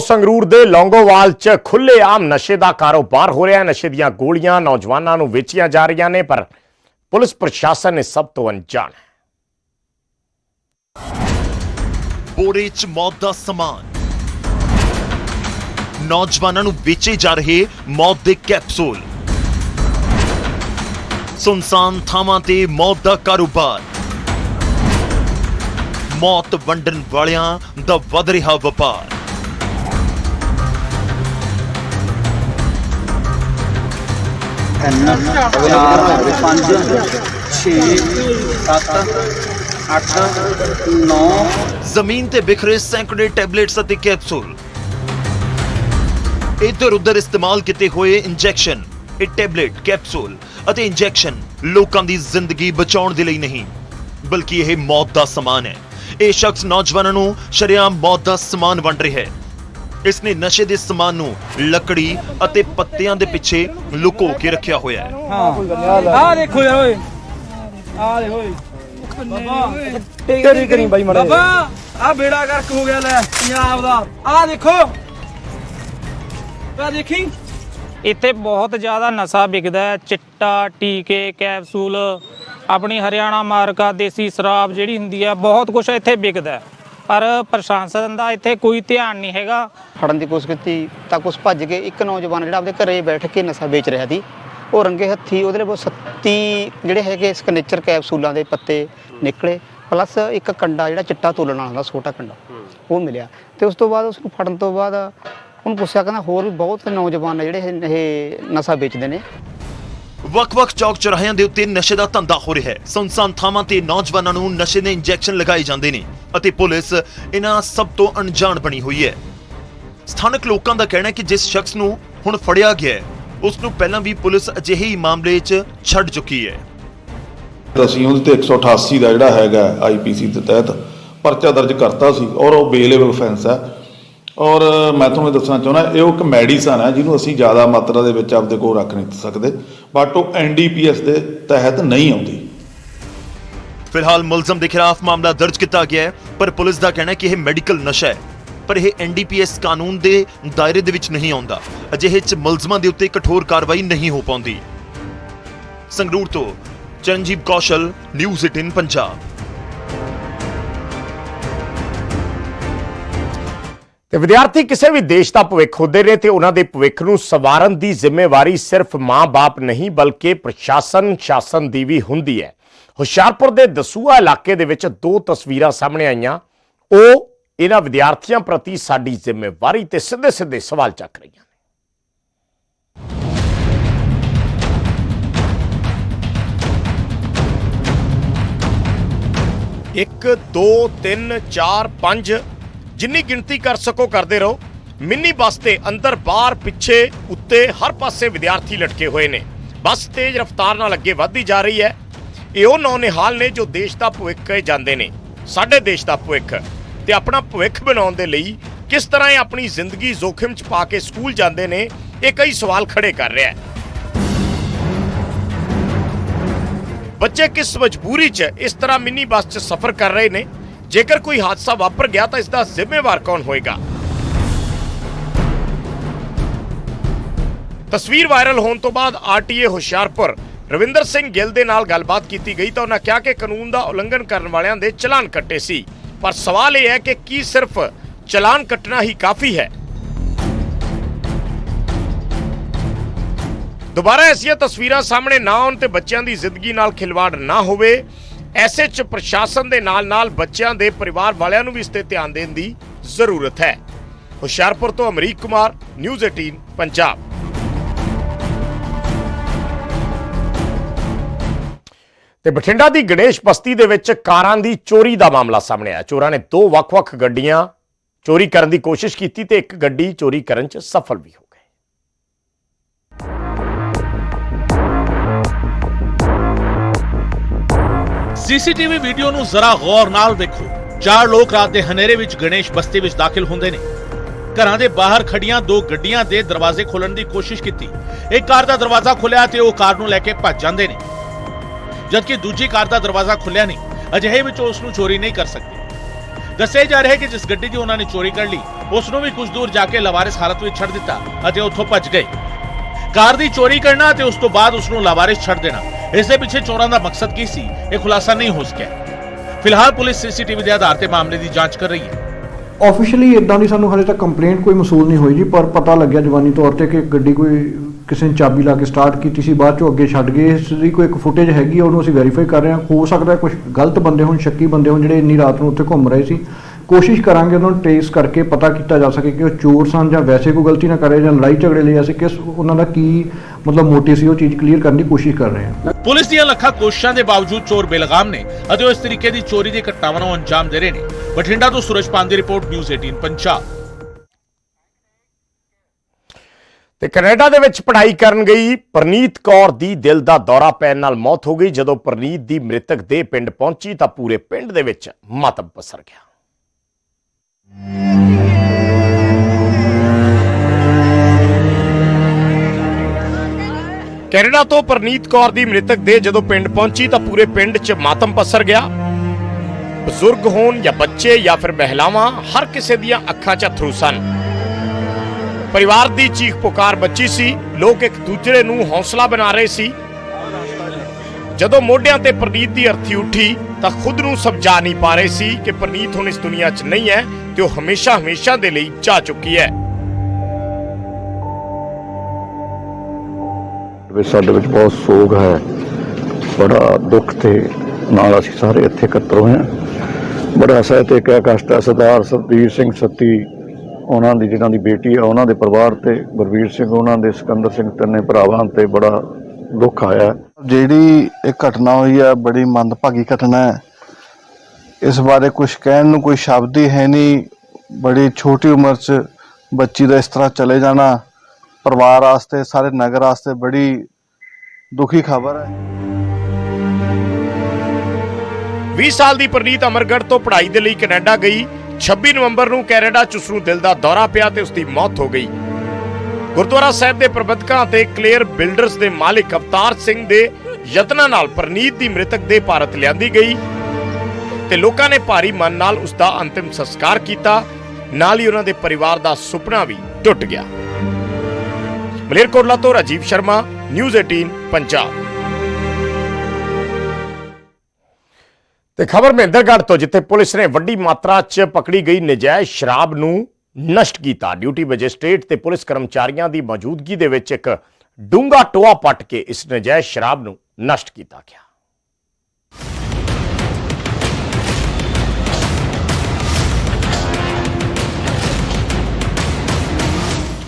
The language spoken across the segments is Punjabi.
ਸੰਗਰੂਰ ਦੇ ਲੌਂਗੋਵਾਲ 'ਚ ਖੁੱਲ੍ਹੇਆਮ ਨਸ਼ੇ ਦਾ ਕਾਰੋਬਾਰ ਹੋ ਰਿਹਾ ਹੈ। ਨਸ਼ੇ ਦੀਆਂ ਗੋਲੀਆਂ ਨੌਜਵਾਨਾਂ ਨੂੰ ਵੇਚੀਆਂ ਜਾ ਰਹੀਆਂ ਨੇ, ਪਰ ਪੁਲਿਸ ਪ੍ਰਸ਼ਾਸਨ ਨੇ ਸਭ ਤੋਂ ਅਣਜਾਣ ਹੈ। ਬੋਰੇ 'ਚ ਮੌਤ ਦਾ ਸਮਾਨ। ਨੌਜਵਾਨਾਂ ਨੂੰ ਵੇਚੇ ਜਾ ਰਹੇ ਮੌਤ ਦੇ ਕੈਪਸੂਲ। ਸੁਨਸਾਨ ਥਾਵਾਂ ਤੇ ਮੌਤ ਦਾ ਕਾਰੋਬਾਰ। ਮੌਤ ਵੰਡਣ ਵਾਲਿਆਂ ਦਾ ਵਧ ਰਿਹਾ ਵਪਾਰ। ਤਿੰਨ, ਚਾਰ, ਪੰਜ, ਛੇ, ਸੱਤ, ਅੱਠ, ਨੌ। ਜ਼ਮੀਨ ਤੇ ਬਿਖਰੇ ਸੈਂਕੜੇ ਟੈਬਲੇਟਸ ਅਤੇ ਕੈਪਸੂਲ। ਇੱਧਰ ਉੱਧਰ ਇਸਤੇਮਾਲ ਕੀਤੇ ਹੋਏ ਇੰਜੈਕਸ਼ਨ, ਇਹ ਟੈਬਲੇਟ, ਕੈਪਸੂਲ ਅਤੇ ਇੰਜੈਕਸ਼ਨ ਲੋਕਾਂ ਦੀ ਜ਼ਿੰਦਗੀ ਬਚਾਉਣ ਦੇ ਲਈ ਨਹੀਂ, ਬਲਕਿ ਇਹ ਮੌਤ ਦਾ ਸਮਾਨ ਹੈ। ਇਹ ਸ਼ਖਸ ਨੌਜਵਾਨਾਂ ਨੂੰ ਸ਼ਰੇਆਮ ਮੌਤ ਦਾ ਸਮਾਨ ਵੰਡ ਰਿਹਾ ਹੈ। ਇਸ ਨੇ ਨਸ਼ੇ ਦੇ ਸਮਾਨ ਨੂੰ ਲੱਕੜੀ ਅਤੇ ਪੱਤਿਆਂ ਦੇ ਪਿੱਛੇ ਲੁਕੋ ਕੇ ਰੱਖਿਆ ਹੋਇਆ ਹੈ। ਆ ਦੇਖੋ ਯਾਰ ਓਏ। ਆ ਦੇਖੋ ਓਏ। ਬਾਬਾ। ਤੇਰੀ ਕਰੀ ਬਾਈ ਮੜਾ ਬਾਬਾ ਆ ਬੇੜਾ ਗਰਕ ਹੋ ਗਿਆ ਲੈ ਪੰਜਾਬ ਦਾ। ਆ ਦੇਖੋ। ਆ ਦੇਖੀ। ਇੱਥੇ ਬਹੁਤ ਜ਼ਿਆਦਾ ਨਸ਼ਾ ਵਿਕਦਾ ਹੈ। ਚਿੱਟਾ ਟੀਕੇ ਕੈਪਸੂਲ ਆਪਣੀ ਹਰਿਆਣਾ ਮਾਰਕਾ ਦੇਸੀ ਸ਼ਰਾਬ ਜਿਹੜੀ ਹੁੰਦੀ ਹੈ ਬਹੁਤ ਕੁਝ ਇੱਥੇ ਵਿਕਦਾ ਹੈ। ਪਰ ਪ੍ਰਸ਼ਾਸਨ ਦਾ ਇੱਥੇ ਕੋਈ ਧਿਆਨ ਨਹੀਂ ਹੈਗਾ। ਫੜਨ ਦੀ ਕੋਸ਼ਿਸ਼ ਕੀਤੀ ਤਾਂ ਕੁਛ ਭੱਜ ਕੇ ਇੱਕ ਨੌਜਵਾਨ ਜਿਹੜਾ ਆਪਣੇ ਘਰੇ ਬੈਠ ਕੇ ਨਸ਼ਾ ਵੇਚ ਰਿਹਾ ਸੀ। ਉਹ ਰੰਗੇ ਹੱਥੀ ਉਹਦੇ ਲਈ 37 ਜਿਹੜੇ ਹੈਗੇ ਸਕਨੇਚਰ ਕੈਪਸੂਲਾਂ ਦੇ ਪੱਤੇ ਨਿਕਲੇ ਪਲੱਸ ਇੱਕ ਕੰਡਾ ਜਿਹੜਾ ਚਿੱਟਾ ਤੋਲਣ ਵਾਲਾ ਹੁੰਦਾ, ਛੋਟਾ ਕੰਡਾ, ਉਹ ਮਿਲਿਆ। ਤੇ ਉਸ ਤੋਂ ਬਾਅਦ ਉਸ ਨੂੰ ਫੜਨ ਤੋਂ ਬਾਅਦ ਉਹਨੂੰ ਪੁੱਛਿਆ, ਕਹਿੰਦਾ ਹੋਰ ਵੀ ਬਹੁਤ ਨੌਜਵਾਨ ਨੇ ਜਿਹੜੇ ਇਹ ਨਸ਼ਾ ਵੇਚਦੇ ਨੇ। ਵੱਖ-ਵੱਖ ਚੌਕ ਚੌਰਾਹਿਆਂ ਦੇ ਉੱਤੇ ਨਸ਼ੇ ਦਾ ਧੰਦਾ ਹੋ ਰਿਹਾ ਹੈ। ਸੁਨਸਾਨ ਥਾਵਾਂ ਤੇ ਨੌਜਵਾਨਾਂ ਨੂੰ ਨਸ਼ੇ ਦੇ ਇੰਜੈਕਸ਼ਨ ਲਗਾਏ ਜਾਂਦੇ ਨੇ ਅਤੇ ਪੁਲਿਸ ਇਹਨਾਂ ਸਭ ਤੋਂ ਅਣਜਾਣ ਬਣੀ ਹੋਈ ਹੈ। ਸਥਾਨਕ ਲੋਕਾਂ ਦਾ ਕਹਿਣਾ ਹੈ ਕਿ ਜਿਸ ਸ਼ਖਸ ਨੂੰ ਹੁਣ ਫੜਿਆ ਗਿਆ ਹੈ, ਉਸ ਨੂੰ ਪਹਿਲਾਂ ਵੀ ਪੁਲਿਸ ਅਜਿਹੇ ਹੀ ਮਾਮਲੇ 'ਚ ਛੱਡ ਚੁੱਕੀ ਹੈ। ਅਸੀਂ ਉਹਦੇ ਤੇ 188 ਦਾ ਜਿਹੜਾ ਹੈਗਾ ਆਈਪੀਸੀ ਦੇ ਤਹਿਤ ਪਰਚਾ ਦਰਜ ਕਰਤਾ ਸੀ ਔਰ ਉਹ ਬੇਲੇਬਲ ਫੈਂਸ ਹੈ। ਔਰ ਮੈਂ ਤੁਹਾਨੂੰ ਇਹ ਦੱਸਣਾ ਚਾਹੁੰਦਾ, ਇਹ ਇੱਕ ਮੈਡੀਸਨ ਹੈ ਜਿਹਨੂੰ ਅਸੀਂ ਜ਼ਿਆਦਾ ਮਾਤਰਾ ਦੇ ਵਿੱਚ ਆਪਦੇ ਕੋਲ ਰੱਖ ਨਹੀਂ ਸਕਦੇ, ਬਟ ਉਹ ਐਨਡੀਪੀਐਸ ਦੇ ਤਹਿਤ ਨਹੀਂ ਆਉਂਦੀ। ਫਿਲਹਾਲ ਮੁਲਜ਼ਮ ਦੇ ਖਿਲਾਫ ਮਾਮਲਾ ਦਰਜ ਕੀਤਾ ਗਿਆ ਹੈ, ਪਰ ਪੁਲਿਸ ਦਾ ਕਹਿਣਾ ਹੈ ਕਿ ਇਹ ਮੈਡੀਕਲ ਨਸ਼ਾ ਹੈ, ਪਰ ਇਹ ਐਨਡੀਪੀਐਸ ਕਾਨੂੰਨ ਦੇ ਦਾਇਰੇ ਦੇ ਵਿੱਚ ਨਹੀਂ ਆਉਂਦਾ। ਅਜਿਹੇ 'ਚ ਮੁਲਜ਼ਮਾਂ ਦੇ ਉੱਤੇ ਕਠੋਰ ਕਾਰਵਾਈ ਨਹੀਂ ਹੋ ਪਾਉਂਦੀ। ਸੰਗਰੂਰ ਤੋਂ ਚਰਨਜੀਤ ਕੌਸ਼ਲ ਨਿਊਜ਼ 18 ਪੰਜਾਬ। ਤੇ ਵਿਦਿਆਰਥੀ ਕਿਸੇ ਵੀ ਦੇਸ਼ ਦਾ ਭਵਿੱਖ ਹੁੰਦੇ ਨੇ ਤੇ ਉਹਨਾਂ ਦੇ ਭਵਿੱਖ ਨੂੰ ਸਵਾਰਨ ਦੀ ਜ਼ਿੰਮੇਵਾਰੀ ਸਿਰਫ ਮਾਂ-ਬਾਪ ਨਹੀਂ, ਬਲਕਿ ਪ੍ਰਸ਼ਾਸਨ, ਸ਼ਾਸਨ ਦੀ ਵੀ ਹੁੰਦੀ ਹੈ। ਹੁਸ਼ਿਆਰਪੁਰ ਦੇ ਦਸੂਆ ਇਲਾਕੇ ਦੇ ਵਿੱਚ ਦੋ ਤਸਵੀਰਾਂ ਸਾਹਮਣੇ ਆਈਆਂ। ਉਹ ਇਹਨਾਂ ਵਿਦਿਆਰਥੀਆਂ ਪ੍ਰਤੀ ਸਾਡੀ ਜ਼ਿੰਮੇਵਾਰੀ ਤੇ ਸਿੱਧੇ-ਸਿੱਧੇ ਸਵਾਲ ਚੱਕ ਰਹੀਆਂ ਨੇ। ਇੱਕ, ਦੋ, ਤਿੰਨ, ਚਾਰ, ਪੰਜ ਜਿੰਨੀ ਗਿਣਤੀ ਕਰ ਸਕੋ, ਕਰਦੇ ਰਹੋ। ਮਿੰਨੀ ਬੱਸ ਤੇ ਅੰਦਰ ਬਾਹਰ ਪਿੱਛੇ ਉੱਤੇ ਹਰ ਪਾਸੇ ਵਿਦਿਆਰਥੀ ਲਟਕੇ ਹੋਏ ਨੇ। ਬੱਸ ਤੇਜ਼ ਰਫ਼ਤਾਰ ਨਾਲ ਅੱਗੇ ਵੱਧਦੀ ਜਾ ਰਹੀ ਹੈ। ਇਹ ਉਹ ਨੌਨਿਹਾਲ ਨੇ ਜੋ ਦੇਸ਼ ਦਾ ਭਵਿੱਖ ਕਹੇ ਜਾਂਦੇ ਨੇ। ਸਾਡੇ ਦੇਸ਼ ਦਾ ਭਵਿੱਖ ਤੇ ਆਪਣਾ ਭਵਿੱਖ ਬਣਾਉਣ ਦੇ ਲਈ ਕਿਸ ਤਰ੍ਹਾਂ ਇਹ ਆਪਣੀ ਜ਼ਿੰਦਗੀ ਜ਼ੋਖਿਮ 'ਚ ਪਾ ਕੇ ਸਕੂਲ ਜਾਂਦੇ ਨੇ, ਇਹ ਕਈ ਸਵਾਲ ਖੜੇ ਕਰ ਰਿਹਾ ਹੈ। ਬੱਚੇ ਕਿਸ ਮਜਬੂਰੀ 'ਚ ਇਸ ਤਰ੍ਹਾਂ ਮਿੰਨੀ ਬੱਸ 'ਚ ਸਫ਼ਰ ਕਰ ਰਹੇ ਨੇ? ਜੇਕਰ ਕੋਈ ਹਾਦਸਾ ਵਾਪਰ ਗਿਆ ਤਾਂ ਇਸ ਦਾ ਜ਼ਿੰਮੇਵਾਰ ਕੌਣ ਹੋਏਗਾ? ਤਸਵੀਰ ਵਾਇਰਲ ਹੋਣ ਤੋਂ ਬਾਅਦ ਆਰਟੀਏ ਹੁਸ਼ਿਆਰਪੁਰ, ਰਵਿੰਦਰ ਸਿੰਘ ਗਿੱਲ ਦੇ ਨਾਲ ਗੱਲਬਾਤ ਕੀਤੀ ਗਈ ਤਾਂ ਉਹਨਾਂ ਕਿਹਾ ਕਿ ਕਾਨੂੰਨ ਦਾ ਉਲੰਘਣ ਕਰਨ ਵਾਲਿਆਂ ਦੇ ਚਲਾਨ ਕੱਟੇ ਸੀ। ਪਰ ਸਵਾਲ ਇਹ ਹੈ ਕਿ ਕੀ ਸਿਰਫ ਚਲਾਨ ਕੱਟਣਾ ਹੀ ਕਾਫੀ ਹੈ? ਦੁਬਾਰਾ ਐਸੀਆਂ ਤਸਵੀਰਾਂ ਸਾਹਮਣੇ ਨਾ ਆਉਣ ਤੇ ਬੱਚਿਆਂ ਦੀ ਜ਼ਿੰਦਗੀ ਨਾਲ ਖਿਲਵਾੜ ਨਾ ਹੋਵੇ। ਐਸੇ ਚ ਪ੍ਰਸ਼ਾਸਨ ਦੇ ਨਾਲ-ਨਾਲ ਬੱਚਿਆਂ ਦੇ ਪਰਿਵਾਰ ਵਾਲਿਆਂ ਨੂੰ ਵੀ ਇਸ ਤੇ ਧਿਆਨ ਦੇਣ ਦੀ ਜ਼ਰੂਰਤ ਹੈ। ਹੁਸ਼ਿਆਰਪੁਰ ਤੋਂ ਅਮਰੀਕ ਕੁਮਾਰ ਨਿਊਜ਼ 18 ਪੰਜਾਬ। ਤੇ ਬਠਿੰਡਾ ਦੀ ਗਣੇਸ਼ ਬਸਤੀ ਦੇ ਵਿੱਚ ਕਾਰਾਂ ਦੀ ਚੋਰੀ ਦਾ ਮਾਮਲਾ ਸਾਹਮਣੇ ਆਇਆ। ਚੋਰਾਂ ਨੇ ਦੋ ਵੱਖ-ਵੱਖ ਗੱਡੀਆਂ ਚੋਰੀ ਕਰਨ ਦੀ ਕੋਸ਼ਿਸ਼ ਕੀਤੀ ਤੇ ਇੱਕ ਗੱਡੀ ਚੋਰੀ ਕਰਨ 'ਚ ਸਫਲ ਵੀ ਹੋ ਸੀਸੀਟੀਵੀ ਵੀਡੀਓ ਨੂੰ ਜ਼ਰਾ ਗੌਰ ਨਾਲ ਦੇਖੋ। ਚਾਰ ਲੋਕ ਰਾਤ ਦੇ ਹਨੇਰੇ ਵਿੱਚ ਗਣੇਸ਼ ਬਸਤੀ ਵਿੱਚ ਦਾਖਲ ਹੁੰਦੇ ਨੇ। ਘਰਾਂ ਦੇ ਬਾਹਰ ਖੜੀਆਂ ਦੋ ਗੱਡੀਆਂ ਦੇ ਦਰਵਾਜ਼ੇ ਖੋਲਣ ਦੀ ਕੋਸ਼ਿਸ਼ ਕੀਤੀ। ਇੱਕ ਕਾਰ ਦਾ ਦਰਵਾਜ਼ਾ ਖੁੱਲਿਆ ਤੇ ਉਹ ਕਾਰ ਨੂੰ ਲੈ ਕੇ ਭੱਜ ਜਾਂਦੇ ਨੇ। ਜਦਕਿ ਦੂਜੀ ਕਾਰ ਦਾ ਦਰਵਾਜ਼ਾ ਖੁੱਲਿਆ ਨਹੀਂ, ਅਜਿਹੇ ਵਿੱਚ ਉਸ ਨੂੰ ਚੋਰੀ ਨਹੀਂ ਕਰ ਸਕਦੇ। ਦੱਸਿਆ ਜਾ ਰਿਹਾ ਹੈ ਕਿ ਜਿਸ ਗੱਡੀ ਦੀ ਉਹਨਾਂ ਨੇ ਚੋਰੀ ਕਰ ਲਈ, ਉਸ ਨੂੰ ਵੀ ਕੁਝ ਦੂਰ ਜਾ ਕੇ ਲਵਾਰਿਸ ਹਾਲਤ ਵਿੱਚ ਛੱਡ ਦਿੱਤਾ ਅਤੇ ਉੱਥੋਂ ਭੱਜ ਗਏ। ਕਾਰ ਦੀ ਚੋਰੀ ਕਰਨਾ ਤੇ ਉਸ ਤੋਂ ਬਾਅਦ ਉਸ ਨੂੰ ਲਾਵਾਰਿਸ ਛੱਡ ਦੇਣਾ। ਇਸ ਦੇ ਪਿੱਛੇ ਚੋਰਾਂ ਦਾ ਮਕਸਦ ਕੀ ਸੀ? ਇਹ ਖੁਲਾਸਾ ਨਹੀਂ ਹੋ ਸਕਿਆ। ਫਿਲਹਾਲ ਪੁਲਿਸ ਸੀਸੀਟੀਵੀ ਦੇ ਆਧਾਰ ਤੇ ਮਾਮਲੇ ਦੀ ਜਾਂਚ ਕਰ ਰਹੀ ਹੈ। ਆਫੀਸ਼ੀਅਲੀ ਇਦਾਂ ਦੀ ਸਾਨੂੰ ਹਲੇ ਤੱਕ ਕੰਪਲੇਂਟ ਕੋਈ ਮਸੂਲ ਨਹੀਂ ਹੋਈ ਜੀ, ਪਰ ਪਤਾ ਲੱਗਿਆ ਜਵਾਨੀ ਤੌਰ ਤੇ ਕਿ ਗੱਡੀ ਕੋਈ ਕਿਸੇ ਨੇ ਚਾਬੀ ਲਾ ਕੇ ਸਟਾਰਟ ਕੀਤੀ ਸੀ, ਬਾਅਦ ਚੋਂ ਅੱਗੇ ਛੱਡ ਗਏ। ਇਸ ਦੀ ਕੋਈ ਇੱਕ ਫੁਟੇਜ ਹੈਗੀ ਆ, ਉਹਨੂੰ ਅਸੀਂ ਵੈਰੀਫਾਈ ਕਰ ਰਹੇ ਹਾਂ। ਹੋ ਸਕਦਾ ਕੁਝ ਗਲਤ ਬੰਦੇ ਹੋਣ, ਸ਼ੱਕੀ ਬੰਦੇ ਹੋਣ ਜਿਹੜੇ ਇੰਨੀ ਰਾਤ ਨੂੰ ਉੱਥੇ ਘੁੰਮ ਰਹੇ ਸੀ। ਕੋਸ਼ਿਸ਼ ਕਰਾਂਗੇ ਉਹਨਾਂ ਨੂੰ ਟ੍ਰੇਸ ਕਰਕੇ ਪਤਾ ਕੀਤਾ ਜਾ ਸਕੇ ਕਿ ਉਹ ਚੋਰ ਸਨ ਜਾਂ ਵੈਸੇ ਕੋਈ ਗਲਤੀ ਨਾ ਕਰੇ ਜਾਂ ਲੜਾਈ ਝਗੜੇ ਲਈ ਅਸੀਂ ਕਿਸ ਉਹਨਾਂ ਦਾ ਕੀ ਮਤਲਬ ਮੋਟਿਵ ਸੀ ਉਹ ਚੀਜ਼ ਕਲੀਅਰ ਕਰਨ ਦੀ ਕੋਸ਼ਿਸ਼ ਕਰ ਰਹੇ ਹਾਂ। ਪੁਲਿਸ ਦੀਆਂ ਲੱਖਾਂ ਕੋਸ਼ਿਸ਼ਾਂ ਦੇ ਬਾਵਜੂਦ ਚੋਰ ਬੇਲਗਾਮ ਨੇ ਅਤੇ ਇਸ ਤਰੀਕੇ ਦੀ ਚੋਰੀ ਦੀ ਘਟਨਾਵਾਂ ਨੂੰ ਅੰਜਾਮ ਦੇ ਰਹੇ ਨੇ। ਬਠਿੰਡਾ ਤੋਂ ਸੂਰਜ ਪਾਨ ਦੀ ਰਿਪੋਰਟ ਨਿਊਜ਼ 18 ਪੰਜਾਬ। ਤੇ ਕੈਨੇਡਾ ਦੇ ਵਿੱਚ ਪੜ੍ਹਾਈ ਕਰਨ ਗਈ ਪ੍ਰਨੀਤ ਕੌਰ ਦੀ ਦਿਲ ਦਾ ਦੌਰਾ ਪੈਣ ਨਾਲ ਮੌਤ ਹੋ ਗਈ। ਜਦੋਂ ਪ੍ਰਨੀਤ ਦੀ ਮ੍ਰਿਤਕ ਦੇਹ ਪਿੰਡ ਪਹੁੰਚੀ ਤਾਂ ਪੂਰੇ ਪਿੰਡ ਦੇ ਵਿੱਚ ਮਾਤਮ ਪਸਰ ਗਿਆ। ਕੈਨੇਡਾ ਤੋਂ ਪ੍ਰਨੀਤ ਕੌਰ ਦੀ ਮ੍ਰਿਤਕ ਦੇਹ ਜਦੋਂ ਪਿੰਡ ਪਹੁੰਚੀ ਤਾਂ ਪੂਰੇ ਪਿੰਡ 'ਚ ਮਾਤਮ ਪਸਰ ਗਿਆ। ਬਜ਼ੁਰਗ ਹੋਣ ਜਾਂ ਬੱਚੇ ਜਾਂ ਫਿਰ ਮਹਿਲਾਵਾਂ, ਹਰ ਕਿਸੇ ਦੀਆਂ ਅੱਖਾਂ 'ਚ ਅਥਰੂ ਸਨ। ਪਰਿਵਾਰ ਦੀ ਚੀਖ ਪੁਕਾਰ ਬੱਚੀ ਸੀ, ਲੋਕ ਇੱਕ ਦੂਜੇ ਨੂੰ ਹੌਸਲਾ ਬਣਾ ਰਹੇ ਸੀ। ਜਦੋਂ ਮੋਢਿਆਂ ਤੇ ਪ੍ਰਨੀਤ ਦੀ ਅਰਥੀ ਉੱਠੀ ਤਾਂ ਖੁਦ ਨੂੰ ਸਮਝਾ ਨਹੀਂ ਪਾ ਰਹੇ ਸੀ ਕਿ ਪ੍ਰਨੀਤ ਹੁਣ ਇਸ ਦੁਨੀਆ 'ਚ ਨਹੀਂ ਹੈ ਤੇ ਉਹ ਹਮੇਸ਼ਾ ਹਮੇਸ਼ਾ ਦੇ ਲਈ ਜਾ ਚੁੱਕੀ ਹੈ। ਵਿੱਚ ਸਾਡੇ ਵਿੱਚ ਬਹੁਤ ਸੋਗ ਹੈ। ਬੜਾ ਦੁੱਖ ਤੇ ਨਾਲ ਅਸੀਂ ਸਾਰੇ ਇੱਥੇ ਇਕੱਤਰ ਹੋਏ ਹਾਂ। ਬੜਾ ਸਹਿ ਤੇ ਕਿਆ ਕਸ਼ਟ ਹੈ ਸਰਦਾਰ ਸਰਬੀਰ ਸਿੰਘ ਸੱਤੀ ਉਹਨਾਂ ਦੀ ਜਿਹਨਾਂ ਦੀ ਬੇਟੀ ਹੈ ਉਹਨਾਂ ਦੇ ਪਰਿਵਾਰ ਤੇ ਗੁਰਵੀਰ ਸਿੰਘ ਉਹਨਾਂ ਦੇ ਸਿਕੰਦਰ ਸਿੰਘ ਤਿੰਨੇ ਭਰਾਵਾਂ ਤੇ ਬੜਾ ਦੁੱਖ ਆਇਆ। ਹੈ। ਜਿਹੜੀ ਇਹ ਘਟਨਾ ਹੋਈ ਹੈ ਬੜੀ ਮੰਦਭਾਗੀ ਘਟਨਾ ਹੈ। ਇਸ ਬਾਰੇ ਕੁਝ ਕਹਿਣ ਨੂੰ ਕੋਈ ਸ਼ਬਦ ਹੀ ਹੈ ਨਹੀਂ। ਬੜੀ ਛੋਟੀ ਉਮਰ 'ਚ ਬੱਚੀ ਦਾ ਇਸ ਤਰ੍ਹਾਂ ਚਲੇ ਜਾਣਾ ਪਰਿਵਾਰ ਵਾਸਤੇ, ਸਾਰੇ ਨਗਰ ਵਾਸਤੇ ਬੜੀ ਦੁਖੀ ਖਬਰ ਹੈ। 20 ਸਾਲ ਦੀ ਪ੍ਰਨੀਤ ਅਮਰਗੜ੍ਹ ਤੋਂ ਪੜ੍ਹਾਈ ਦੇ ਲਈ ਕੈਨੇਡਾ ਗਈ। 26 ਨਵੰਬਰ ਨੂੰ ਕੈਨੇਡਾ 'ਚ ਉਸ ਨੂੰ ਦਿਲ ਦਾ ਦੌਰਾ ਪਿਆ ਤੇ ਉਸ ਦੀ ਮੌਤ ਹੋ ਗਈ। ਗੁਰਦੁਆਰਾ ਸਾਹਿਬ ਦੇ ਪ੍ਰਬੰਧਕਾਂ ਅਤੇ ਕਲੀਅਰ ਬਿਲਡਰਸ ਦੇ ਮਾਲਿਕ ਅਵਤਾਰ ਸਿੰਘ ਦੇ ਯਤਨਾਂ ਨਾਲ ਪ੍ਰਨੀਤ ਦੀ ਮ੍ਰਿਤਕ ਦੇ ਭਾਰਤ ਲਿਆਂਦੀ ਗਈ। ਤੇ ਲੋਕਾਂ ਨੇ ਭਾਰੀ ਮਨ ਨਾਲ ਉਸ ਦਾ ਅੰਤਿਮ ਸੰਸਕਾਰ ਕੀਤਾ। ਨਾਲ ਹੀ ਉਹਨਾਂ ਦੇ ਪਰਿਵਾਰ ਦਾ ਸੁਪਨਾ ਵੀ ਟੁੱਟ ਗਿਆ। ਮਲੇਰਕੋਟਲਾ ਤੋਂ ਰਾਜੀਵ ਸ਼ਰਮਾ, ਨਿਊਜ਼ 18 ਪੰਜਾਬ। ਤੇ ਖਬਰ ਮਹਿੰਦਰਗੜ੍ਹ ਤੋਂ, ਜਿੱਥੇ ਪੁਲਿਸ ਨੇ ਵੱਡੀ ਮਾਤਰਾ 'ਚ ਪਕੜੀ ਗਈ ਨਜਾਇਜ਼ ਸ਼ਰਾਬ ਨੂੰ ਨਸ਼ਟ ਕੀਤਾ। ਡਿਊਟੀ ਮੈਜਿਸਟ੍ਰੇਟ ਤੇ ਪੁਲਿਸ ਕਰਮਚਾਰੀਆਂ ਦੀ ਮੌਜੂਦਗੀ ਦੇ ਵਿੱਚ ਇੱਕ ਡੂੰਗਾ ਟੋਆ ਪੱਟ ਕੇ ਇਸ ਨਜਾਇਜ਼ ਸ਼ਰਾਬ ਨੂੰ ਨਸ਼ਟ ਕੀਤਾ ਗਿਆ।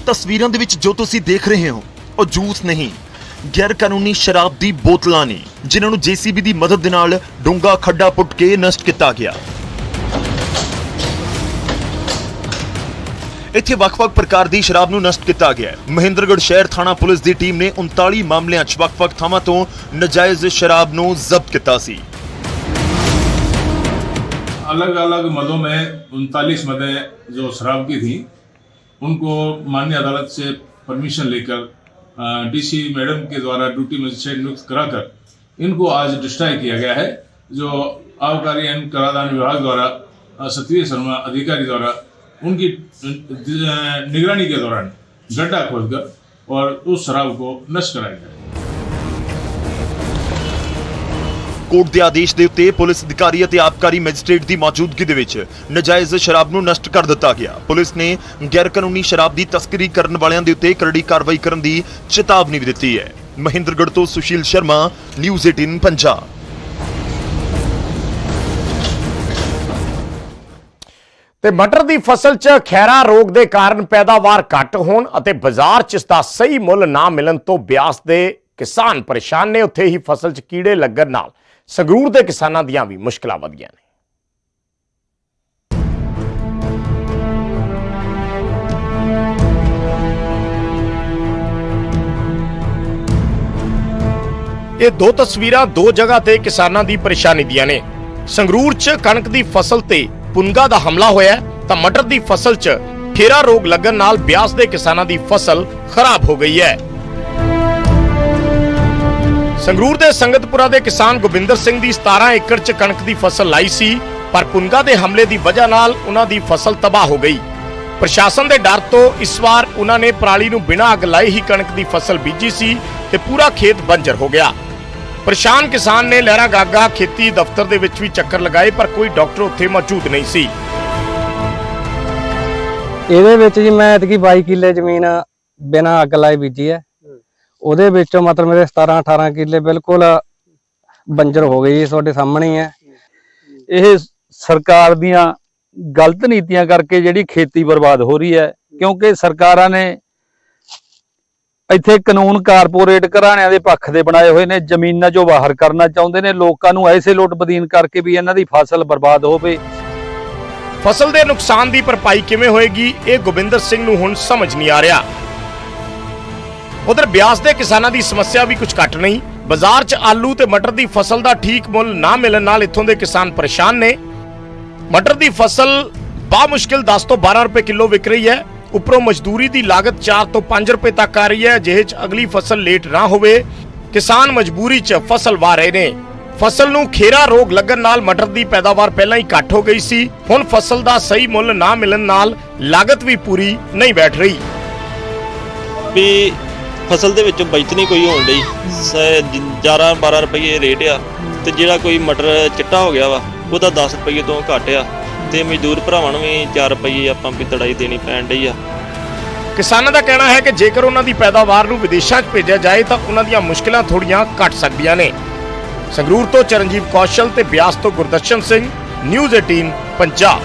ਤਸਵੀਰਾਂ ਦੇ ਵਿੱਚ ਜੋ ਤੁਸੀਂ ਦੇਖ ਰਹੇ ਹੋ ਉਹ ਜੂਸ ਨਹੀਂ ਗੈਰ ਕਾਨੂੰਨੀ ਸ਼ਰਾਬ ਦੀ ਬੋਤਲਾਂ ਨੇ ਜਿਨ੍ਹਾਂ ਨੂੰ ਜੀਸੀਬੀ ਦੀ ਮਦਦ ਦੇ ਨਾਲ ਡੂੰਗਾ ਖੱਡਾ ਪੁੱਟ ਕੇ ਨਸ਼ਟ ਕੀਤਾ ਗਿਆ ਇੱਥੇ ਵੱਖ-ਵੱਖ ਪ੍ਰਕਾਰ ਦੀ ਸ਼ਰਾਬ ਨੂੰ ਨਸ਼ਟ ਕੀਤਾ ਗਿਆ ਹੈ ਮਹਿੰਦਰਗੜ੍ਹ ਸ਼ਹਿਰ ਥਾਣਾ ਪੁਲਿਸ ਦੀ ਟੀਮ ਨੇ 39 ਮਾਮਲਿਆਂ 'ਚ ਵੱਖ-ਵੱਖ ਥਾਵਾਂ ਤੋਂ ਨਜਾਇਜ਼ ਸ਼ਰਾਬ ਨੂੰ ਜ਼ਬਤ ਕੀਤਾ ਸੀ अलग अलग मदों में उनतालीस मदें जो शराब की थी उनको माननीय अदालत से परमिशन लेकर डीसी मैडम के द्वारा ड्यूटी मजिस्ट्रेट नियुक्त कराकर, इनको आज डिस्ट्रॉय किया गया है, जो आबकारी एवं कराधान विभाग द्वारा सत्य शर्मा अधिकारी द्वारा, उनकी निगरानी के दौरान गड्ढा खोदकर और उस शराब को नष्ट कराया गया ਕੋਰਟ ਦੇ ਆਦੇਸ਼ ਦੇ ਉੱਤੇ ਪੁਲਿਸ ਅਧਿਕਾਰੀ ਅਤੇ ਆਬਕਾਰੀ ਮੈਜਿਸਟ੍ਰੇਟ ਦੀ ਮੌਜੂਦਗੀ ਦੇ ਵਿੱਚ ਨਜਾਇਜ਼ ਸ਼ਰਾਬ ਨੂੰ ਨਸ਼ਟ ਕਰ ਦਿੱਤਾ ਗਿਆ। ਪੁਲਿਸ ਨੇ ਗੈਰ ਕਾਨੂੰਨੀ ਸ਼ਰਾਬ ਦੀ ਤਸਕਰੀ ਕਰਨ ਵਾਲਿਆਂ ਦੇ ਉੱਤੇ ਕਰੜੀ ਕਾਰਵਾਈ ਕਰਨ ਦੀ ਚੇਤਾਵਨੀ ਵੀ ਦਿੱਤੀ ਹੈ। ਮਹਿੰਦਰਗੜ੍ਹ ਤੋਂ ਸੁਸ਼ੀਲ ਸ਼ਰਮਾ, ਨਿਊਜ਼ 18 ਪੰਜਾਬ। ਤੇ ਮਟਰ ਦੀ ਫਸਲ 'ਚ ਖੈਰਾ ਰੋਗ ਦੇ ਕਾਰਨ ਪੈਦਾਵਾਰ ਘੱਟ ਹੋਣ ਅਤੇ ਬਾਜ਼ਾਰ 'ਚ ਇਸ ਦਾ ਸਹੀ ਮੁੱਲ ਨਾ ਮਿਲਣ ਤੋਂ ਬਿਆਸ ਦੇ ਕਿਸਾਨ ਪਰੇਸ਼ਾਨ ਨੇ। ਉੱਥੇ ਹੀ ਫਸਲ 'ਚ ਕੀੜੇ ਲੱਗਣ ਨਾਲ ਸੰਗਰੂਰ ਦੇ ਕਿਸਾਨਾਂ ਦੀਆਂ ਵੀ ਮੁਸ਼ਕਲਾਂ ਵਧ ਗਈਆਂ ਨੇ। ਇਹ ਦੋ ਤਸਵੀਰਾਂ ਦੋ ਜਗ੍ਹਾ ਤੇ ਕਿਸਾਨਾਂ ਦੀ ਪਰੇਸ਼ਾਨੀ ਦੀਆਂ ਨੇ। ਸੰਗਰੂਰ 'ਚ ਕਣਕ ਦੀ ਫਸਲ ਤੇ ਪੁੰਗਾ ਦਾ ਹਮਲਾ ਹੋਇਆ ਤਾਂ ਮਟਰ ਦੀ ਫਸਲ 'ਚ ਖੇਰਾ ਰੋਗ ਲੱਗਣ ਨਾਲ ਬਿਆਸ ਦੇ ਕਿਸਾਨਾਂ ਦੀ ਫਸਲ ਖਰਾਬ ਹੋ ਗਈ ਹੈ। ਸੰਗਰੂਰ ਦੇ ਸੰਗਤਪੁਰਾ ਦੇ ਕਿਸਾਨ ਗੋਬਿੰਦਰ ਸਿੰਘ ਦੀ 17 ਏਕੜ 'ਚ ਕਣਕ ਦੀ ਫਸਲ ਲਾਈ ਸੀ, ਪਰ ਪੁੰਗਾ ਦੇ ਹਮਲੇ ਦੀ ਵਜ੍ਹਾ ਨਾਲ ਉਹਨਾਂ ਦੀ ਫਸਲ ਤਬਾਹ ਹੋ ਗਈ। ਪ੍ਰਸ਼ਾਸਨ ਦੇ ਡਰ ਤੋਂ ਇਸ ਵਾਰ ਉਹਨਾਂ ਨੇ ਪਰਾਲੀ ਨੂੰ ਬਿਨਾਂ ਅੱਗ ਲਾਏ ਹੀ ਕਣਕ ਦੀ ਫਸਲ ਬੀਜੀ ਸੀ ਤੇ ਪੂਰਾ ਖੇਤ ਬੰਜਰ ਹੋ ਗਿਆ। ਪਰੇਸ਼ਾਨ ਕਿਸਾਨ ਨੇ ਲਹਿਰਾ ਗਾਗਾ, ਖੇਤੀ ਦਫ਼ਤਰ ਦੇ ਵਿੱਚ ਵੀ ਚੱਕਰ ਲਗਾਏ, ਪਰ ਕੋਈ ਡਾਕਟਰ ਉੱਥੇ ਮੌਜੂਦ ਨਹੀਂ ਸੀ। ਇਹਦੇ ਵਿੱਚ ਜੀ ਮੈਂ ਐਤਕੀ 22 ਕਿੱਲੇ ਜ਼ਮੀਨ ਬਿਨਾਂ ਅੱਗ ਲਾਏ ਬੀਜੀ ਹੈ। ਉਹਦੇ ਵਿੱਚੋਂ ਮਤਲਬ ਮੇਰੇ 17 18 ਕਿੱਲੇ ਬਿਲਕੁਲ ਬੰਜਰ ਹੋ ਗਈ ਜੀ ਤੁਹਾਡੇ ਸਾਹਮਣੇ ਹੀ ਹੈ। ਇਹ ਸਰਕਾਰ ਦੀਆਂ ਗਲਤ ਨੀਤੀਆਂ ਕਰਕੇ ਜਿਹੜੀ ਖੇਤੀ ਬਰਬਾਦ ਹੋ ਰਹੀ ਹੈ, ਕਿਉਂਕਿ ਸਰਕਾਰਾਂ ਨੇ ਇੱਥੇ ਕਾਨੂੰਨ ਕਾਰਪੋਰੇਟ ਘਰਾਣਿਆਂ ਦੇ ਪੱਖ ਦੇ ਬਣਾਏ ਹੋਏ ਨੇ, ਜ਼ਮੀਨਾਂ ਚੋਂ ਬਾਹਰ ਕਰਨਾ ਚਾਹੁੰਦੇ ਨੇ, ਲੋਕਾਂ ਨੂੰ ਐਸੇ ਲੋਟ ਬਦੀਨ ਕਰਕੇ ਵੀ ਇਹਨਾਂ ਦੀ ਫਸਲ ਬਰਬਾਦ ਹੋਵੇ। ਫਸਲ ਦੇ ਨੁਕਸਾਨ ਦੀ ਭਰਪਾਈ ਕਿਵੇਂ ਹੋਏਗੀ, ਇਹ ਗੋਬਿੰਦਰ ਸਿੰਘ ਨੂੰ ਹੁਣ ਸਮਝ ਨਹੀਂ ਆ ਰਿਹਾ। ਉਧਰ ਬਿਆਸ ਦੇ ਕਿਸਾਨਾਂ ਦੀ ਸਮੱਸਿਆ ਵੀ ਕੁਝ ਘੱਟ ਨਹੀਂ। ਬਾਜ਼ਾਰ 'ਚ ਆਲੂ ਤੇ ਮਟਰ ਦੀ ਫਸਲ ਦਾ ਠੀਕ ਮੁੱਲ ਨਾ ਮਿਲਣ ਨਾਲ ਇੱਥੋਂ ਦੇ ਕਿਸਾਨ ਪਰੇਸ਼ਾਨ ਨੇ। ਮਟਰ ਦੀ ਫਸਲ ਬਾ ਮੁਸ਼ਕਿਲ 10 ਤੋਂ 12 ਰੁਪਏ ਕਿਲੋ ਵਿਕ ਰਹੀ ਹੈ। ਉੱਪਰੋਂ ਮਜ਼ਦੂਰੀ ਦੀ ਲਾਗਤ 4 ਤੋਂ 5 ਰੁਪਏ ਤੱਕ ਆ ਰਹੀ ਹੈ। ਜਿਹੇ 'ਚ ਅਗਲੀ ਫਸਲ ਲੇਟ ਨਾ ਹੋਵੇ, ਕਿਸਾਨ ਮਜਬੂਰੀ 'ਚ ਫਸਲ ਵਾ ਰਹੇ ਨੇ। ਫਸਲ ਨੂੰ ਖੇਰਾ ਰੋਗ ਲੱਗਣ ਨਾਲ ਮਟਰ ਦੀ ਪੈਦਾਵਾਰ ਪਹਿਲਾਂ ਹੀ ਘੱਟ ਹੋ ਗਈ ਸੀ। ਹੁਣ ਫਸਲ ਦਾ ਸਹੀ ਮੁੱਲ ਨਾ ਮਿਲਣ ਨਾਲ ਲਾਗਤ ਵੀ ਪੂਰੀ ਨਹੀਂ ਬੈਠ ਰਹੀ। ਵੀ ਫਸਲ ਦੇ ਵਿੱਚੋਂ ਬਚਤਨੀ ਕੋਈ ਹੋਣ ਡਈ। 11 12 ਰੁਪਏ ਰੇਟ ਆ। ਤੇ ਜਿਹੜਾ ਕੋਈ ਮਟਰ ਚਿੱਟਾ ਹੋ ਗਿਆ ਵਾ, ਉਹਦਾ 10 ਰੁਪਏ ਤੋਂ ਘੱਟ ਆ। ਤੇ ਮਜ਼ਦੂਰ ਭਰਾਵਾਂ ਨੂੰ ਵੀ 4 ਰੁਪਏ ਆਪਾਂ ਵੀ ਤੜਾਈ ਦੇਣੀ ਪੈਣ ਡਈ ਆ। ਕਿਸਾਨਾਂ ਦਾ ਕਹਿਣਾ ਹੈ ਕਿ ਜੇਕਰ ਉਹਨਾਂ ਦੀ ਪੈਦਾਵਾਰ ਨੂੰ ਵਿਦੇਸ਼ਾਂ 'ਚ ਭੇਜਿਆ ਜਾਏ, ਤਾਂ ਉਹਨਾਂ ਦੀਆਂ ਮੁਸ਼ਕਲਾਂ ਥੋੜੀਆਂ ਘਟ ਸਕਦੀਆਂ ਨੇ। ਸੰਗਰੂਰ ਤੋਂ ਚਰਨਜੀਤ ਕੌਸ਼ਲ ਤੇ ਬਿਆਸ ਤੋਂ ਗੁਰਦਰਸ਼ਨ ਸਿੰਘ, ਨਿਊਜ਼ 18 ਪੰਜਾਬ।